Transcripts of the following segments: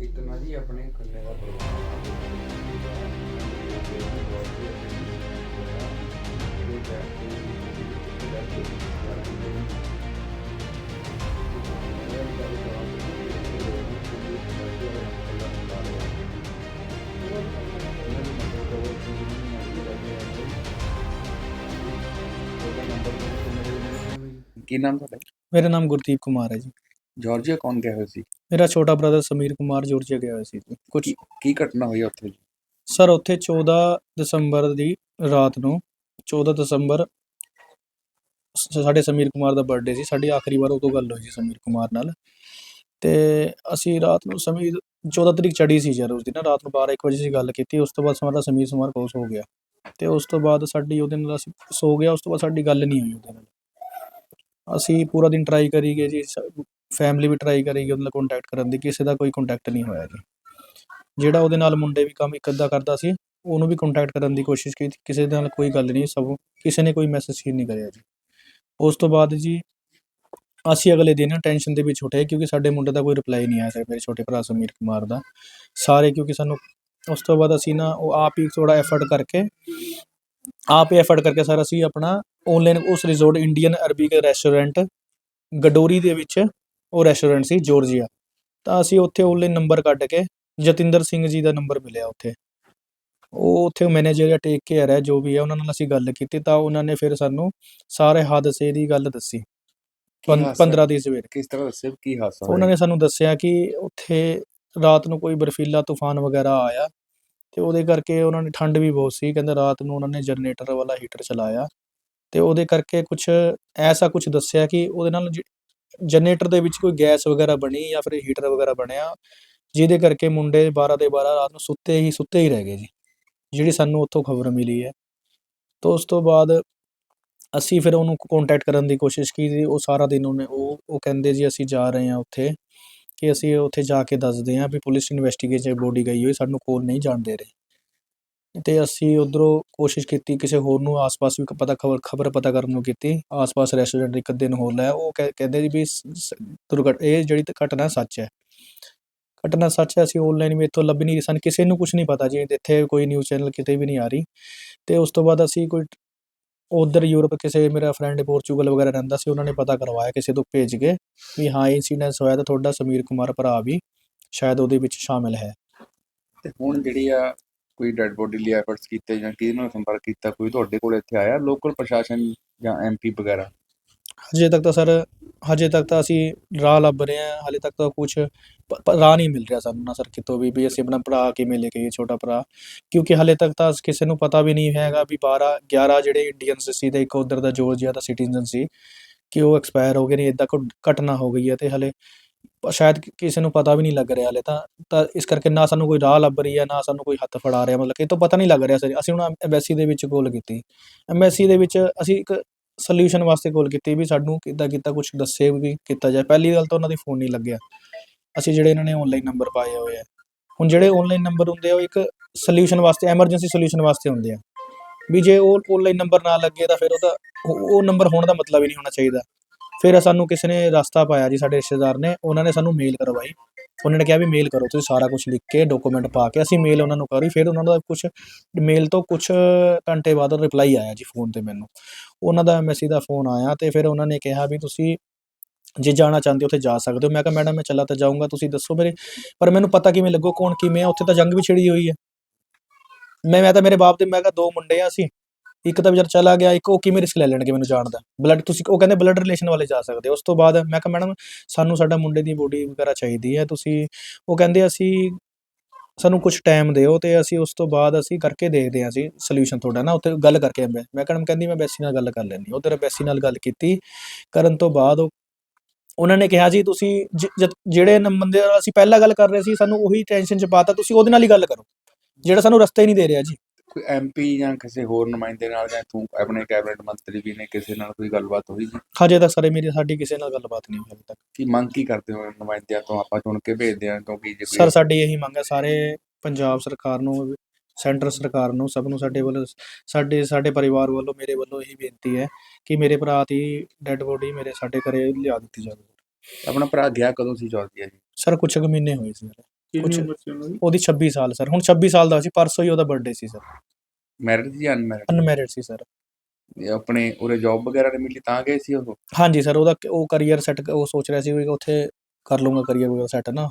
ਜੀ ਆਪਣੇ ਕੰਨੇ ਦਾ ਪ੍ਰੋਗਰਾਮ ਕੀ ਨਾਮ ਤੁਹਾਡਾ ਮੇਰਾ ਨਾਮ ਗੁਰਦੀਪ ਕੁਮਾਰ ਹੈ ਜੀ ਜਾਰਜੀਆ ਕੌਣ ਗਿਆ ਹੋਇਆ ਸੀ ਮੇਰਾ ਛੋਟਾ ਬ੍ਰਦਰ ਸਮੀਰ ਕੁਮਾਰ ਜੋਰਜੀਆ ਗਿਆ ਹੋਇਆ ਸੀ ਜੀ ਕੁਝ ਕੀ ਘਟਨਾ ਹੋਈ ਉੱਥੇ ਜੀ? ਸਰ ਉੱਥੇ 14 ਦਸੰਬਰ ਦੀ ਰਾਤ ਨੂੰ 14 ਦਸੰਬਰ ਸ- ਸਾਡੇ ਸਮੀਰ ਕੁਮਾਰ ਦਾ ਬਰਥਡੇ ਸੀ ਸਾਡੀ ਆਖਰੀ ਵਾਰ ਉਦੋਂ ਗੱਲ ਹੋਈ ਸੀ ਸਮੀਰ ਕੁਮਾਰ ਨਾਲ ਤੇ ਅਸੀਂ ਰਾਤ ਨੂੰ ਸਮੀਰ 14 ਤਰੀਕ ਚੜੀ ਸੀ ਯਾਰ ਉਸ ਦਿਨ ਰਾਤ ਨੂੰ 12 1 ਵਜੇ ਅਸੀਂ ਗੱਲ ਕੀਤੀ ਉਸ ਤੋਂ ਬਾਅਦ ਸਾਡਾ ਸਮੀਰ ਕੁਮਾਰ ਕੋਸ ਹੋ ਗਿਆ ਤੇ ਉਸ ਤੋਂ ਬਾਅਦ ਸਾਡੀ ਉਹਦੇ ਨਾਲ ਅਸੀਂ ਸੋ ਗਿਆ ਉਸ ਤੋਂ ਬਾਅਦ ਸਾਡੀ ਗੱਲ ਨਹੀਂ ਹੋਈ ਉਹਦੇ ਨਾਲ ਅਸੀਂ ਪੂਰਾ ਦਿਨ ਟਰਾਈ ਕਰੀ ਗਏ ਜੀ ਫੈਮਿਲੀ ਵੀ ਟਰਾਈ ਕਰੇਗੀ ਗਈ ਉਹਦੇ ਨਾਲ ਕੰਟੈਕਟ ਕਰਨ ਦੀ, ਕਿਸੇ ਦਾ ਕੋਈ ਕੰਟੈਕਟ ਨਹੀਂ ਹੋਇਆ ਜੀ। ਜਿਹੜਾ ਉਹਦੇ ਨਾਲ ਮੁੰਡੇ ਵੀ ਕੰਮ ਇੱਕ ਅੱਧਾ ਕਰਦਾ ਸੀ, ਉਹਨੂੰ ਵੀ ਕੰਟੈਕਟ ਕਰਨ ਦੀ ਕੋਸ਼ਿਸ਼ ਕੀਤੀ, ਕਿਸੇ ਦੇ ਨਾਲ ਕੋਈ ਗੱਲ ਨਹੀਂ, ਸਭ ਕਿਸੇ ਨੇ ਕੋਈ ਮੈਸੇਜ ਹੀ ਨਹੀਂ ਕਰਿਆ ਜੀ। ਉਸ ਤੋਂ ਬਾਅਦ ਜੀ, ਅਸੀਂ ਅਗਲੇ ਦਿਨ ਟੈਨਸ਼ਨ ਦੇ ਵਿੱਚ ਉੱਠੇ, ਕਿਉਂਕਿ ਸਾਡੇ ਮੁੰਡੇ ਦਾ ਕੋਈ ਰਿਪਲਾਈ ਨਹੀਂ ਆਇਆ ਸੀ, ਮੇਰੇ ਛੋਟੇ ਭਰਾ ਸਮੀਰ ਕੁਮਾਰ ਦਾ। ਸਾਰੇ ਕਿਉਂਕਿ ਸਾਨੂੰ, ਉਸ ਤੋਂ ਬਾਅਦ ਅਸੀਂ ਨਾ, ਉਹ ਆਪ ਹੀ ਥੋੜਾ ਐਫਰਟ ਕਰਕੇ, ਆਪ ਹੀ ਐਫਰਟ ਕਰਕੇ ਸਰ ਅਸੀਂ ਆਪਣਾ ਆਨਲਾਈਨ ਉਸ ਰਿਜ਼ੋਰਟ ਇੰਡੀਅਨ ਅਰਬਿਕ ਰੈਸਟੋਰੈਂਟ ਗਡੋਰੀ ਦੇ ਵਿੱਚ ਉਹ ਰੈਸਟੋਰੈਂਟ ਸੀ ਜੋਰਜੀਆ ਤਾਂ ਅਸੀਂ ਉੱਥੇ ਆਨਲਾਈਨ ਨੰਬਰ ਕੱਢ ਕੇ ਜਤਿੰਦਰ ਸਿੰਘ ਜੀ ਦਾ ਨੰਬਰ ਮਿਲਿਆ ਉੱਥੇ। ਉਹ ਉੱਥੇ ਮੈਨੇਜਰ ਜਾਂ ਟੇਕ ਕੇਅਰ ਹੈ ਜੋ ਵੀ ਹੈ ਉਹਨਾਂ ਨਾਲ ਅਸੀਂ ਗੱਲ ਕੀਤੀ ਤਾਂ ਉਹਨਾਂ ਨੇ ਫਿਰ ਸਾਨੂੰ ਸਾਰੇ ਹਾਦਸੇ ਦੀ ਗੱਲ ਦੱਸੀ। ਕੀ ਹਾਦਸਾ? 15 ਦੀ ਸਵੇਰ। ਕਿਸ ਤਰ੍ਹਾਂ ਦੱਸਿਓ ਕੀ ਹਾਦਸਾ ਉਹਨਾਂ ਨੇ ਸਾਨੂੰ ਦੱਸਿਆ ਕਿ ਉੱਥੇ ਰਾਤ ਨੂੰ ਕੋਈ ਬਰਫੀਲਾ ਤੂਫਾਨ ਵਗੈਰਾ ਆਇਆ ਤੇ ਉਹਦੇ ਕਰਕੇ ਉਹਨਾਂ ਨੇ ਠੰਡ ਵੀ ਬਹੁਤ ਸੀ ਕਹਿੰਦੇ ਰਾਤ ਨੂੰ ਉਹਨਾਂ ਨੇ ਜਨਰੇਟਰ ਵਾਲਾ ਹੀਟਰ ਚਲਾਇਆ ਤੇ ਉਹਦੇ ਕਰਕੇ ਕੁਝ ਐਸਾ ਕੁਝ ਦੱਸਿਆ ਕਿ ਉਹਦੇ ਨਾਲ ਜਨਰੇਟਰ ਦੇ ਵਿੱਚ ਕੋਈ ਗੈਸ ਵਗੈਰਾ ਬਣੀ ਜਾਂ ਫਿਰ ਹੀਟਰ ਵਗੈਰਾ ਬਣਿਆ, ਜਿਹਦੇ ਕਰਕੇ ਮੁੰਡੇ 12 ਦੇ 12 ਰਾਤ ਨੂੰ ਸੁੱਤੇ ਹੀ ਸੁੱਤੇ ਹੀ ਰਹਿ ਗਏ ਜੀ, ਜਿਹੜੀ ਸਾਨੂੰ ਉੱਥੋਂ ਖਬਰ ਮਿਲੀ ਹੈ। ਤੋਂ ਉਸ ਤੋਂ ਬਾਅਦ ਅਸੀਂ ਫਿਰ ਉਹਨੂੰ ਕੰਟੈਕਟ ਕਰਨ ਦੀ ਕੋਸ਼ਿਸ਼ ਕੀਤੀ, ਉਹ ਸਾਰਾ ਦਿਨ ਉਹਨੇ ਉਹ ਉਹ ਕਹਿੰਦੇ ਜੀ ਅਸੀਂ ਜਾ ਰਹੇ ਹਾਂ ਉੱਥੇ, ਕਿ ਅਸੀਂ ਉੱਥੇ ਜਾ ਕੇ ਦੱਸਦੇ ਹਾਂ ਵੀ ਪੁਲਿਸ ਇਨਵੈਸਟੀਗੇਸ਼ਨ ਬੋਡੀ ਗਈ ਹੋਈ, ਸਾਨੂੰ ਕੋਲ ਨਹੀਂ ਜਾਣ ਦੇ ਰਹੇ। ਅਤੇ ਅਸੀਂ ਉੱਧਰੋਂ ਕੋਸ਼ਿਸ਼ ਕੀਤੀ, ਕਿਸੇ ਹੋਰ ਨੂੰ ਆਸ-ਪਾਸ ਵੀ ਪਤਾ ਖਬਰ ਖਬਰ ਪਤਾ ਕਰਨ ਨੂੰ ਕੀਤੀ। ਆਸ-ਪਾਸ ਰੈਸਟੋਰੈਂਟ ਇੱਕ ਦਿਨ ਹੋਰ ਲਾਇਆ ਉਹ ਕਹਿ- ਕਹਿੰਦੇ ਜੀ ਵੀ ਸ- ਦੁਰਘਟ, ਇਹ ਜਿਹੜੀ ਘਟਨਾ ਸੱਚ ਹੈ। ਘਟਨਾ ਸੱਚ ਹੈ, ਅਸੀਂ ਆਨਲਾਈਨ ਵੀ ਇੱਥੋਂ ਲੱਭ ਨਹੀਂ ਰਹੀ ਸਨ। ਕਿਸੇ ਨੂੰ ਕੁਝ ਨਹੀਂ ਪਤਾ ਜੀ, ਇੱਥੇ ਕੋਈ ਨਿਊਜ਼ ਚੈਨਲ ਕਿਤੇ ਵੀ ਨਹੀਂ ਆ ਰਹੀ। ਅਤੇ ਉਸ ਤੋਂ ਬਾਅਦ ਅਸੀਂ ਕੋਈ ਉੱਧਰ ਯੂਰਪ ਕਿਸੇ ਮੇਰਾ ਫਰੈਂਡ ਪੋਰਚੂਗਲ ਵਗੈਰਾ ਰਹਿੰਦਾ ਸੀ, ਉਹਨਾਂ ਨੇ ਪਤਾ ਕਰਵਾਇਆ, ਕਿਸੇ ਤੋਂ ਭੇਜ ਕੇ ਵੀ ਹਾਂ ਇਨਸੀਡੈਂਸ ਹੋਇਆ ਤਾਂ ਤੁਹਾਡਾ ਸਮੀਰ ਕੁਮਾਰ ਭਰਾ ਵੀ ਸ਼ਾਇਦ ਉਹਦੇ ਵਿੱਚ ਸ਼ਾਮਿਲ ਹੈ। ਤੇ ਹੁਣ ਜਿਹੜੀ ਆ ਕੋਈ ਡੈਡ ਬੋਡੀ ਲਈ ਐਫਰਟਸ ਕੀਤੇ ਜਾਂ ਕਿਹਦੇ ਨਾਲ ਸੰਪਰਕ ਕੀਤਾ, ਕੋਈ ਤੁਹਾਡੇ ਕੋਲ ਇੱਥੇ ਆਇਆ ਲੋਕਲ ਪ੍ਰਸ਼ਾਸਨ ਜਾਂ ਐਮਪੀ ਵਗੈਰਾ? ਹਜੇ ਤੱਕ ਤਾਂ ਸਰ, ਹਜੇ ਤੱਕ ਤਾਂ ਅਸੀਂ ਰਾਹ ਲੱਭ ਰਹੇ ਹਾਂ ਹਲੇ ਤੱਕ ਤਾਂ ਕੁਝ ਰਾਹ ਨਹੀਂ ਮਿਲ ਰਿਹਾ ਸਾਨੂੰ ਨਾ ਸਰ ਕਿਤੋਂ ਵੀ ਵੀ ਅਸੀਂ ਆਪਣਾ ਭਰਾ ਕਿਵੇਂ ਲੈ ਕੇ ਆਈਏ ਛੋਟਾ ਭਰਾ, ਕਿਉਂਕਿ ਹਲੇ ਤੱਕ ਤਾਂ ਕਿਸੇ ਨੂੰ ਪਤਾ ਵੀ ਨਹੀਂ ਹੈਗਾ ਵੀ 12 11 ਜਿਹੜੇ ਇੰਡੀਅਨਸ ਸੀ ਤੇ ਇੱਕ ਉਧਰ ਦਾ ਜੋਰਜੀਆ ਦਾ ਸਿਟੀਜ਼ਨ ਸੀ, ਕਿ ਉਹ ਐਕਸਪਾਇਰ ਹੋ ਗਏ ਨੇ ਇਦਾਂ ਕੋਈ ਘਟਨਾ ਹੋ ਗਈ ਹੈ ਤੇ ਹਲੇ ਸ਼ਾਇਦ ਕਿਸੇ ਨੂੰ ਪਤਾ ਵੀ ਨਹੀਂ ਲੱਗ ਰਿਹਾ ਹਾਲੇ ਤਾਂ ਤਾਂ ਇਸ ਕਰਕੇ ਨਾ ਸਾਨੂੰ ਕੋਈ ਰਾਹ ਲੱਭ ਰਹੀ ਹੈ, ਨਾ ਸਾਨੂੰ ਕੋਈ ਹੱਥ ਫੜਾ ਰਿਹਾ, ਮਤਲਬ ਕਿ ਇਹ ਤੋਂ ਪਤਾ ਨਹੀਂ ਲੱਗ ਰਿਹਾ ਸਰ ਅਸੀਂ ਹੁਣ ਐਮਬੈਸੀ ਦੇ ਵਿੱਚ ਕਾਲ ਕੀਤੀ। ਐਮਬੈਸੀ ਦੇ ਵਿੱਚ ਅਸੀਂ ਇੱਕ ਸੋਲੂਸ਼ਨ ਵਾਸਤੇ ਕਾਲ ਕੀਤੀ ਵੀ ਸਾਨੂੰ ਕਿੱਦਾਂ ਕੀਤਾ ਕੁਝ ਦੱਸੇ ਵੀ ਕੀਤਾ ਜਾਏ। ਪਹਿਲੀ ਗੱਲ ਤਾਂ ਉਹਨਾਂ ਦੀ ਫੋਨ ਨਹੀਂ ਲੱਗਿਆ। ਅਸੀਂ ਜਿਹੜੇ ਇਹਨਾਂ ਨੇ ਆਨਲਾਈਨ ਨੰਬਰ ਪਾਏ ਹੋਏ ਆ। ਹੁਣ ਜਿਹੜੇ ਆਨਲਾਈਨ ਨੰਬਰ ਹੁੰਦੇ ਆ, ਉਹ ਇੱਕ ਸੋਲੂਸ਼ਨ ਵਾਸਤੇ ਐਮਰਜੈਂਸੀ ਸੋਲੂਸ਼ਨ ਵਾਸਤੇ ਹੁੰਦੇ ਆ। ਵੀ ਜੇ ਉਹ ਆਨਲਾਈਨ ਨੰਬਰ ਨਾ ਲੱਗੇ ਤਾਂ ਫਿਰ ਉਹਦਾ, ਉਹ ਨੰਬਰ ਹੋਣ ਦਾ ਮਤਲਬ ਹੀ ਨਹੀਂ ਹੋਣਾ ਚਾਹੀਦਾ। ਫਿਰ ਸਾਨੂੰ ਕਿਸੇ ਨੇ ਰਸਤਾ ਪਾਇਆ ਜੀ, ਸਾਡੇ ਰਿਸ਼ਤੇਦਾਰ ਨੇ, ਉਹਨਾਂ ਨੇ ਸਾਨੂੰ ਮੇਲ ਕਰਵਾਈ। ਉਹਨਾਂ ਨੇ ਕਿਹਾ ਵੀ ਮੇਲ ਕਰੋ, ਤੁਸੀਂ ਸਾਰਾ ਕੁਝ ਲਿਖ ਕੇ ਡਾਕੂਮੈਂਟ ਪਾ ਕੇ ਅਸੀਂ ਮੇਲ ਉਹਨਾਂ ਨੂੰ ਕਰੀ, ਫਿਰ ਉਹਨਾਂ ਦਾ ਕੁਝ ਮੇਲ ਤੋਂ ਕੁਝ ਘੰਟੇ ਬਾਅਦ ਰਿਪਲਾਈ ਆਇਆ ਜੀ ਫੋਨ ਤੇ ਮੈਨੂੰ। ਉਹਨਾਂ ਦਾ ਐਮਐਸਸੀ ਦਾ ਫੋਨ ਆਇਆ ਤੇ ਫਿਰ ਉਹਨਾਂ ਨੇ ਕਿਹਾ ਵੀ ਤੁਸੀਂ ਜੇ ਜਾਣਾ ਚਾਹੁੰਦੇ ਹੋ ਉੱਥੇ ਜਾ ਸਕਦੇ ਹੋ। ਮੈਂ ਕਿਹਾ, ਮੈਡਮ, ਮੈਂ ਚੱਲਾ ਤਾਂ ਜਾਊਂਗਾ, ਤੁਸੀਂ ਦੱਸੋ ਮੇਰੇ, ਪਰ ਮੈਨੂੰ ਪਤਾ ਕਿਵੇਂ ਲੱਗੋ, ਕੌਣ ਕਿਵੇਂ ਆ, ਉੱਥੇ ਤਾਂ ਜੰਗ ਵੀ ਛਿੜੀ ਹੋਈ ਹੈ। ਮੈਂ ਮੈਂ ਤਾਂ ਮੇਰੇ ਬਾਪ ਦੇ, ਮੈਂ ਕਿਹਾ, ਦੋ ਮੁੰਡੇ ਆ ਅਸੀਂ ਇੱਕ ਤਾਂ ਵਿਚਾਰ ਚਲਾ ਗਿਆ, ਇੱਕ ਉਹ ਕਿਵੇਂ ਰਿਸਕ ਲੈ ਲੈਣਗੇ ਮੈਨੂੰ ਜਾਣ ਦਾ? ਬਲੱਡ ਤੁਸੀਂ ਉਹ ਕਹਿੰਦੇ ਬਲੱਡ ਰਿਲੇਸ਼ਨ ਵਾਲੇ ਜਾ ਸਕਦੇ ਉਸ ਤੋਂ ਬਾਅਦ ਮੈਂ ਕਿਹਾ, ਮੈਡਮ, ਸਾਨੂੰ ਸਾਡਾ ਮੁੰਡੇ ਦੀ ਬੋਡੀ ਵਗੈਰਾ ਚਾਹੀਦੀ ਹੈ। ਤੁਸੀਂ ਉਹ ਕਹਿੰਦੇ ਅਸੀਂ ਸਾਨੂੰ ਕੁਝ ਟਾਈਮ ਦਿਓ ਤੇ ਅਸੀਂ ਉਸ ਤੋਂ ਬਾਅਦ ਅਸੀਂ ਕਰਕੇ ਦੇਖਦੇ ਹਾਂ ਅਸੀਂ ਸੋਲੂਸ਼ਨ ਤੁਹਾਡਾ। ਨਾ, ਉੱਥੇ ਗੱਲ ਕਰਕੇ ਮੈਂ ਮੈਂ ਕਹਿੰਦਾ ਕਹਿੰਦੀ ਮੈਂ ਬੈਸੀ ਨਾਲ ਗੱਲ ਕਰ ਲੈਂਦੀ ਉਧਰ ਬੈਸੀ ਨਾਲ ਗੱਲ ਕੀਤੀ। ਕਰਨ ਤੋਂ ਬਾਅਦ ਉਹ, ਉਹਨਾਂ ਨੇ ਕਿਹਾ, ਜੀ, ਤੁਸੀਂ ਜਿਹੜੇ ਬੰਦੇ ਨਾਲ ਅਸੀਂ ਪਹਿਲਾਂ ਗੱਲ ਕਰ ਰਹੇ ਸੀ, ਸਾਨੂੰ ਉਹੀ ਟੈਨਸ਼ਨ ਚ ਪਾਤਾ ਤੁਸੀਂ ਉਹਦੇ ਨਾਲ ਹੀ ਗੱਲ ਕਰੋ। ਜਿਹੜਾ ਸਾਨੂੰ ਰਸਤਾ ਹੀ ਨਹੀਂ ਦੇ ਰਿਹਾ ਜੀ। ਕੋਈ ਐਮਪੀ ਜਾਂ ਕਿਸੇ ਹੋਰ ਨੁਮਾਇੰਦੇ ਨਾਲ ਜਾਂ ਤੂੰ ਆਪਣੇ ਕੈਬਨਿਟ ਮੰਤਰੀ ਵੀ ਨੇ ਕਿਸੇ ਨਾਲ ਕੋਈ ਗੱਲਬਾਤ ਹੋਈ ਜੀ? ਹਜੇ ਤੱਕ ਸਾਰੇ ਮੇਰੀ ਸਾਡੀ ਕਿਸੇ ਨਾਲ ਗੱਲਬਾਤ ਨਹੀਂ ਹੋਈ ਹਜੇ ਤੱਕ। ਕੀ ਮੰਗ ਕੀ ਕਰਦੇ ਹੋ ਨੁਮਾਇੰਦਿਆਂ ਤੋਂ? ਆਪਾਂ ਚੁਣ ਕੇ ਭੇਜਦੇ ਹਾਂ ਕਿਉਂਕਿ ਜੇ ਸਰ ਸਾਡੀ ਇਹੀ ਮੰਗ ਹੈ ਸਾਰੇ ਪੰਜਾਬ ਸਰਕਾਰ ਨੂੰ ਸੈਂਟਰ ਸਰਕਾਰ ਨੂੰ ਸਭ ਨੂੰ ਸਾਡੇ ਵੱਲੋਂ ਸਾਡੇ ਸਾਡੇ ਪਰਿਵਾਰ ਵੱਲੋਂ ਮੇਰੇ ਵੱਲੋਂ ਇਹੀ ਬੇਨਤੀ ਹੈ ਕਿ ਮੇਰੇ ਭਰਾ ਦੀ ਡੈੱਡ ਬੋਡੀ ਮੇਰੇ ਸਾਡੇ ਘਰੇ ਲਿਆ ਦਿੱਤੀ ਜਾਵੇ। ਆਪਣਾ ਭਰਾ ਗਿਆ ਕਦੋਂ ਸੀ ਜਾਰਜੀਆ ਜੀ ਸਰ ਕੁਝ ਕੁ ਮਹੀਨੇ ਹੋਏ ਸੀ ਮੇਰੇ। ਕਿੰਨੀ ਕੁਛ- ਉਮਰ ਸੀ ਉਹਨਾਂ ਦੀ? ਉਹਦੀ 26 ਸਾਲ ਸਰ। ਹੁਣ 26 ਸਾਲ ਦਾ ਸੀ ਪਰਸੋਂ ਹੀ ਉਹਦਾ ਬਰਥਡੇ ਸੀ ਸਰ। ਮੈਰਿਡ ਜਾਂ ਅਨਮੈਰਿਡ ਅਨਮੈਰਿਡ ਸੀ ਸਰ। ਆਪਣੇ ਉਰੇ ਜੌਬ ਵਗੈਰਾ ਨਹੀਂ ਮਿਲੀ ਤਾਂ ਗਏ ਸੀ ਉਹ? ਹਾਂਜੀ ਸਰ ਉਹਦਾ ਉਹ ਕਰੀਅਰ ਸੈੱਟ ਉਹ ਸੋਚ ਰਿਹਾ ਸੀ ਵੀ ਉੱਥੇ ਕਰ ਲੂੰਗਾ ਕਰੀਅਰ ਵਗੈਰਾ ਸੈੱਟ ਨਾ।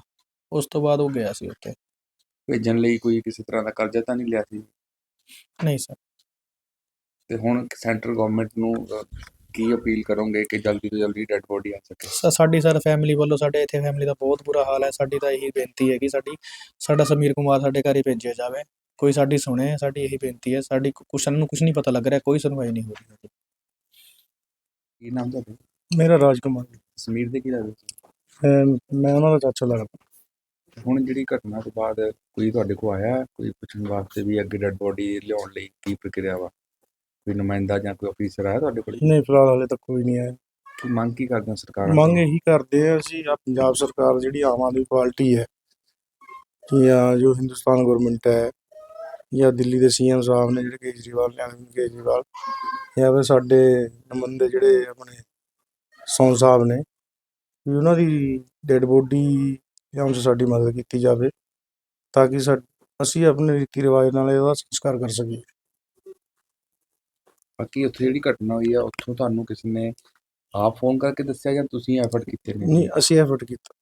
ਉਸ ਤੋਂ ਬਾਅਦ ਉਹ ਗਿਆ ਸੀ ਉੱਥੇ। ਭੇਜਣ ਲਈ ਕੋਈ ਕਿਸੇ ਤਰ੍ਹਾਂ ਦਾ ਕਰਜ਼ਾ ਤਾਂ ਨਹੀਂ ਲਿਆ ਸੀ? ਨਹੀਂ ਸਰ। ਤੇ ਹੁਣ ਸੈਂਟਰ ਗਵਰਨਮੈਂਟ ਨੂੰ ਕੀ ਅਪੀਲ ਕਰੋਗੇ ਕਿ ਜਲਦੀ ਤੋਂ ਜਲਦੀ ਡੈਡ ਬੋਡੀ ਆ ਸਕੇ? ਸਾਡੀ ਸਰ ਫੈਮਿਲੀ ਵੱਲੋਂ ਸਾਡੇ ਇੱਥੇ ਫੈਮਿਲੀ ਦਾ ਬਹੁਤ ਬੁਰਾ ਹਾਲ ਹੈ। ਸਾਡੀ ਤਾਂ ਇਹੀ ਬੇਨਤੀ ਹੈ ਕਿ ਸਾਡੀ ਸਾਡਾ ਸਮੀਰ ਕੁਮਾਰ ਸਾਡੇ ਘਰ ਹੀ ਭੇਜਿਆ ਜਾਵੇ। ਕੋਈ ਸਾਡੀ ਸੁਣੇ ਸਾਡੀ ਇਹੀ ਬੇਨਤੀ ਹੈ। ਸਾਡੀ ਕੁਛ ਨੂੰ ਕੁਝ ਨਹੀਂ ਪਤਾ ਲੱਗ ਰਿਹਾ ਕੋਈ ਸੁਣਵਾਈ ਨਹੀਂ ਹੋ ਰਹੀ। ਕੀ ਨਾਮ ਤੁਹਾਡਾ? ਮੇਰਾ ਰਾਜ ਕੁਮਾਰ ਸਮੀਰ ਦੇ ਕੀ ਲੱਗਦਾ? ਮੈਂ ਉਹਨਾਂ ਦਾ ਚਾਚਾ ਲੱਗਦਾ। ਹੁਣ ਜਿਹੜੀ ਘਟਨਾ ਤੋਂ ਬਾਅਦ ਕੋਈ ਤੁਹਾਡੇ ਕੋਲ ਆਇਆ? ਕੋਈ ਪੁੱਛਣ ਵਾਸਤੇ ਵੀ ਅੱਗੇ ਡੈਡ ਬੋਡੀ ਲਿਆਉਣ ਲਈ ਕੀ ਪ੍ਰਕਿਰਿਆ ਵਾ? ਕੋਈ ਨੁਮਾਇੰਦਾ ਜਾਂ ਕੋਈ ਅਫੀਸਰ ਆਇਆ ਤੁਹਾਡੇ ਕੋਲ? ਨਹੀਂ ਫਿਲਹਾਲ ਹਲੇ ਤੱਕ ਕੋਈ ਨਹੀਂ ਆਇਆ। ਕੀ ਮੰਗ ਕੀ ਕਰਦੇ ਹੋ ਸਰਕਾਰ ਮੰਗ ਇਹੀ ਕਰਦੇ ਆ ਅਸੀਂ ਆ ਪੰਜਾਬ ਸਰਕਾਰ ਜਿਹੜੀ ਆਮ ਆਦਮੀ ਪਾਰਟੀ ਹੈ ਜਾਂ ਜੋ ਹਿੰਦੁਸਤਾਨ ਗਵਰਨਮੈਂਟ ਹੈ ਜਾਂ ਦਿੱਲੀ ਦੇ ਸੀਐਮ ਸਾਹਿਬ ਨੇ ਜਿਹੜੇ ਕੇਜਰੀਵਾਲ ਨੇ ਅਰਵਿੰਦ ਕੇਜਰੀਵਾਲ ਜਾਂ ਫਿਰ ਸਾਡੇ ਨੁਮਾਇੰਦੇ ਜਿਹੜੇ ਆਪਣੇ ਸੌਨ ਸਾਹਿਬ ਨੇ ਵੀ ਉਹਨਾਂ ਦੀ ਡੈਡ ਬੋਡੀ ਜਾਂ ਸਾਡੀ ਮਦਦ ਕੀਤੀ ਜਾਵੇ ਤਾਂ ਕਿ ਸਾ ਅਸੀਂ ਆਪਣੇ ਰੀਤੀ ਰਿਵਾਜ ਨਾਲ ਇਹਦਾ ਸੰਸਕਾਰ ਕਰ ਸਕੀਏ। ਬਾਕੀ ਉੱਥੇ ਜਿਹੜੀ ਘਟਨਾ ਹੋਈ ਆ, ਉੱਥੋਂ ਤੁਹਾਨੂੰ ਕਿਸੇ ਨੇ ਆਪ ਫੋਨ ਕਰਕੇ ਦੱਸਿਆ ਜਾਂ ਤੁਸੀਂ ਐਫਰਟ ਕੀਤੇ ਨੇ? ਨਹੀਂ, ਅਸੀਂ ਐਫਰਟ ਕੀਤਾ।